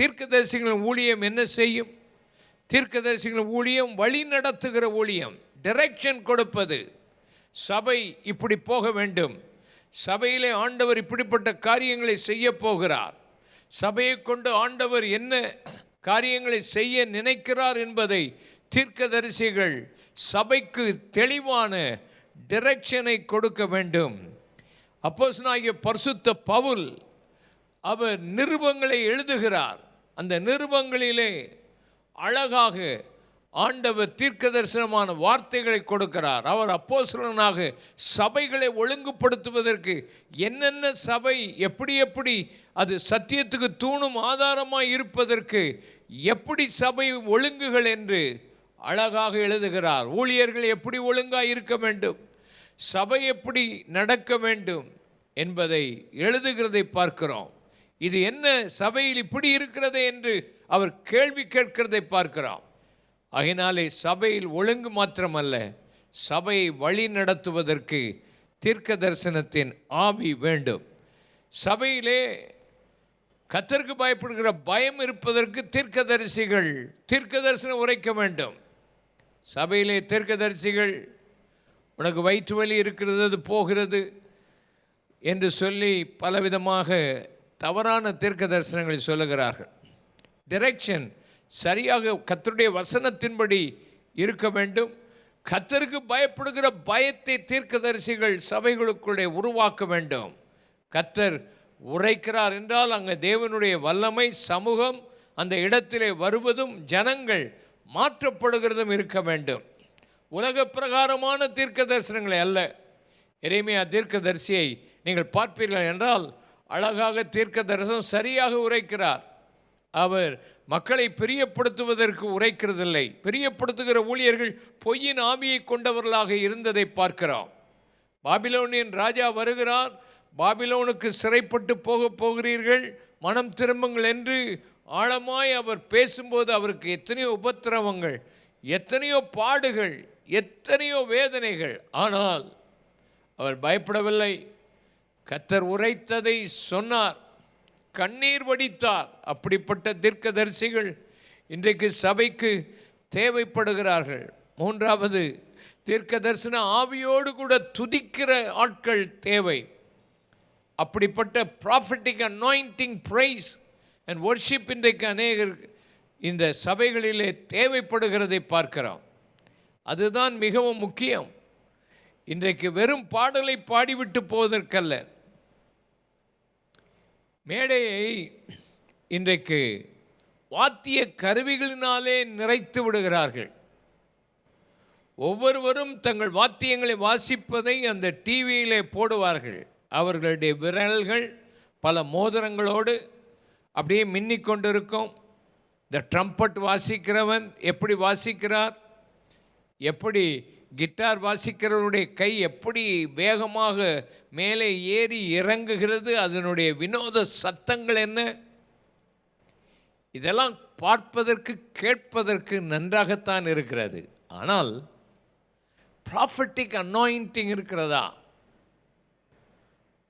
தீர்க்கதரிசிகளின் ஊழியம் என்ன செய்யும்? தீர்க்கதரிசிகளின் ஊழியம் வழி நடத்துகிற ஊழியம் டிரெக்ஷன் கொடுப்பது. சபை இப்படி போக வேண்டும். சபையிலே ஆண்டவர் இப்படிப்பட்ட காரியங்களை செய்ய போகிறார். சபையை கொண்டு ஆண்டவர் என்ன காரியங்களை செய்ய நினைக்கிறார் என்பதை தீர்க்கதரிசிகள் சபைக்கு தெளிவான டிரெக்ஷனை கொடுக்க வேண்டும். அப்போஸ்தலனாகிய பரிசுத்த பவுல் அவர் நிருபங்களை எழுதுகிறார். அந்த நிருபங்களிலே அழகாக ஆண்டவர் தீர்க்க தரிசனமான வார்த்தைகளை கொடுக்கிறார். அவர் அப்போசலனாக சபைகளை ஒழுங்குபடுத்துவதற்கு என்னென்ன சபை எப்படி எப்படி அது சத்தியத்துக்கு தூணும் ஆதாரமாக இருப்பதற்கு எப்படி சபை ஒழுங்குகள் என்று அழகாக எழுதுகிறார். ஊழியர்கள் எப்படி ஒழுங்காக இருக்க வேண்டும்? சபை எப்படி நடக்க வேண்டும் என்பதை எழுதுகிறதை பார்க்கிறோம். இது என்ன சபையில் இப்படி இருக்கிறதே என்று அவர் கேள்வி கேட்கிறதை பார்க்கிறோம் அதனாலே சபையில் ஒழுங்கு மாத்திரமல்ல சபையை வழி நடத்துவதற்கு தீர்க்க தரிசனத்தின் ஆவி வேண்டும். சபையிலே கத்தருக்கு பயப்படுகிற பயம் இருப்பதற்கு தீர்க்கதரிசிகள் தீர்க்க தரிசனம் உரைக்க வேண்டும். சபையிலே தீர்க்கதரிசிகள் உனக்கு வயிற்று வலி இருக்கிறது அது போகிறது என்று சொல்லி பலவிதமாக தவறான தீர்க்க தரிசனங்களை சொல்லுகிறார்கள். டிரெக்ஷன் சரியாக கத்தருடைய வசனத்தின்படி இருக்க வேண்டும். கத்தருக்கு பயப்படுகிற பயத்தை தீர்க்கதரிசிகள் சபைகளுக்குள்ளே உருவாக்க வேண்டும். கத்தர் உரைக்கிறார் என்றால் அங்கே தேவனுடைய வல்லமை சமூகம் அந்த இடத்திலே வருவதும் ஜனங்கள் மாற்றப்படுகிறதும் இருக்க வேண்டும். உலக பிரகாரமான தீர்க்க தரிசனங்களை அல்ல. இறைமையா தீர்க்கதரிசியை நீங்கள் பார்ப்பீர்கள் என்றால் அழகாக தீர்க்க தரிசனம் சரியாக உரைக்கிறார். அவர் மக்களை பிரியப்படுத்துவதற்கு உரைக்கிறதில்லை. பிரியப்படுத்துகிற ஊழியர்கள் பொய்யின் ஆவியை கொண்டவர்களாக இருந்ததை பார்க்கிறோம். பாபிலோனின் ராஜா வருகிறார். பாபிலோனுக்கு சிறைப்பட்டு போக போகிறீர்கள். மனம் திரும்புங்கள் என்று ஆழமாய் அவர் பேசும்போது அவருக்கு எத்தனையோ உபத்திரவங்கள் எத்தனையோ பாடுகள் எத்தனையோ வேதனைகள். ஆனால் அவர் பயப்படவில்லை. கத்தர் உரைத்ததை சொன்னார் கண்ணீர் வடித்தார். அப்படிப்பட்ட தீர்க்கதரிசிகள் இன்றைக்கு சபைக்கு தேவைப்படுகிறார்கள். மூன்றாவது தீர்க்க தரிசன ஆவியோடு கூட துதிக்கிற ஆட்கள் தேவை. அப்படிப்பட்ட prophetic anointing praise and worship இன்றைக்கு அநேகர் இந்த சபைகளிலே தேவைப்படுகிறதை பார்க்கிறோம். அதுதான் மிகவும் முக்கியம். இன்றைக்கு வெறும் பாடலை பாடிவிட்டு போவதற்கல்ல. மேடையை இன்றைக்கு வாத்திய கருவிகளினாலே நிறைத்து விடுகிறார்கள். ஒவ்வொருவரும் தங்கள் வாத்தியங்களை வாசிப்பதை அந்த டிவியிலே போடுவார்கள். அவர்களுடைய விரல்கள் பல மோதிரங்களோடு அப்படியே மின்னிக் கொண்டிருக்கும். இந்த ட்ரம்பட் வாசிக்கிறவன் எப்படி வாசிக்கிறார்? எப்படி கிட்டார் வாசிக்கிறவருடைய கை எப்படி வேகமாக மேலே ஏறி இறங்குகிறது? அதனுடைய வினோத சத்தங்கள் என்ன? இதெல்லாம் பார்ப்பதற்கு கேட்பதற்கு நன்றாகத்தான் இருக்கிறது. ஆனால் ப்ராஃபட்டிக் அனாயிண்டிங் இருக்கிறதா?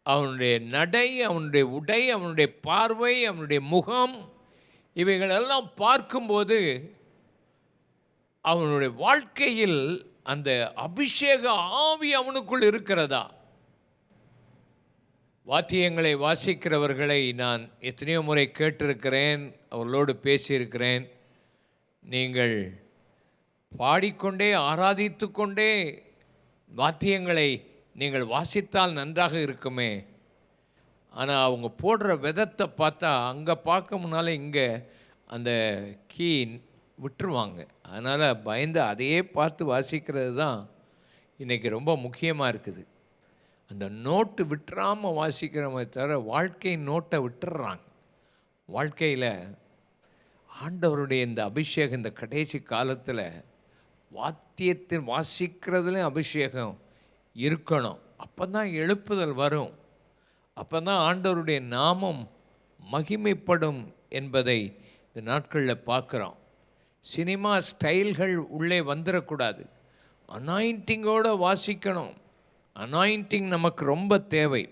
அவனுடைய நடை அவனுடைய உடை அவனுடைய பார்வை அவனுடைய முகம் இவைகளெல்லாம் பார்க்கும்போது அவனுடைய வாழ்க்கையில் அந்த அபிஷேக ஆவி அவனுக்குள் இருக்கிறதா? வாத்தியங்களை வாசிக்கிறவர்களை நான் எத்தனையோ முறை கேட்டிருக்கிறேன் அவர்களோடு பேசியிருக்கிறேன். நீங்கள் பாடிக்கொண்டே ஆராதித்து கொண்டே வாத்தியங்களை நீங்கள் வாசித்தால் நன்றாக இருக்குமே. ஆனால் அவங்க போடுற விதத்தை பார்த்தா அங்கே பார்க்க முன்னால் இங்கே அந்த கீ விட்டுருவாங்க. அதனால் பயந்து அதையே பார்த்து வாசிக்கிறது தான் இன்றைக்கி ரொம்ப முக்கியமாக இருக்குது. அந்த நோட்டு விட்டுறாமல் வாசிக்கிறவங்க தவிர வாழ்க்கை நோட்டை விட்டுடுறாங்க வாழ்க்கையில் ஆண்டவருடைய இந்த அபிஷேகம் இந்த கடைசி காலத்தில் வாத்தியத்தின் வாசிக்கிறதுலையும் அபிஷேகம் இருக்கணும். அப்போ தான் எழுப்புதல் வரும். அப்போ தான் ஆண்டவருடைய நாமம் மகிமைப்படும் என்பதை இந்த நாட்களில் பார்க்குறோம். சினிமா ஸ்டைல்கள் உள்ளே வந்துடக்கூடாது அனாயிண்டிங்கோடு வாசிக்கணும். அனாயிண்டிங் நமக்கு ரொம்ப தேவை.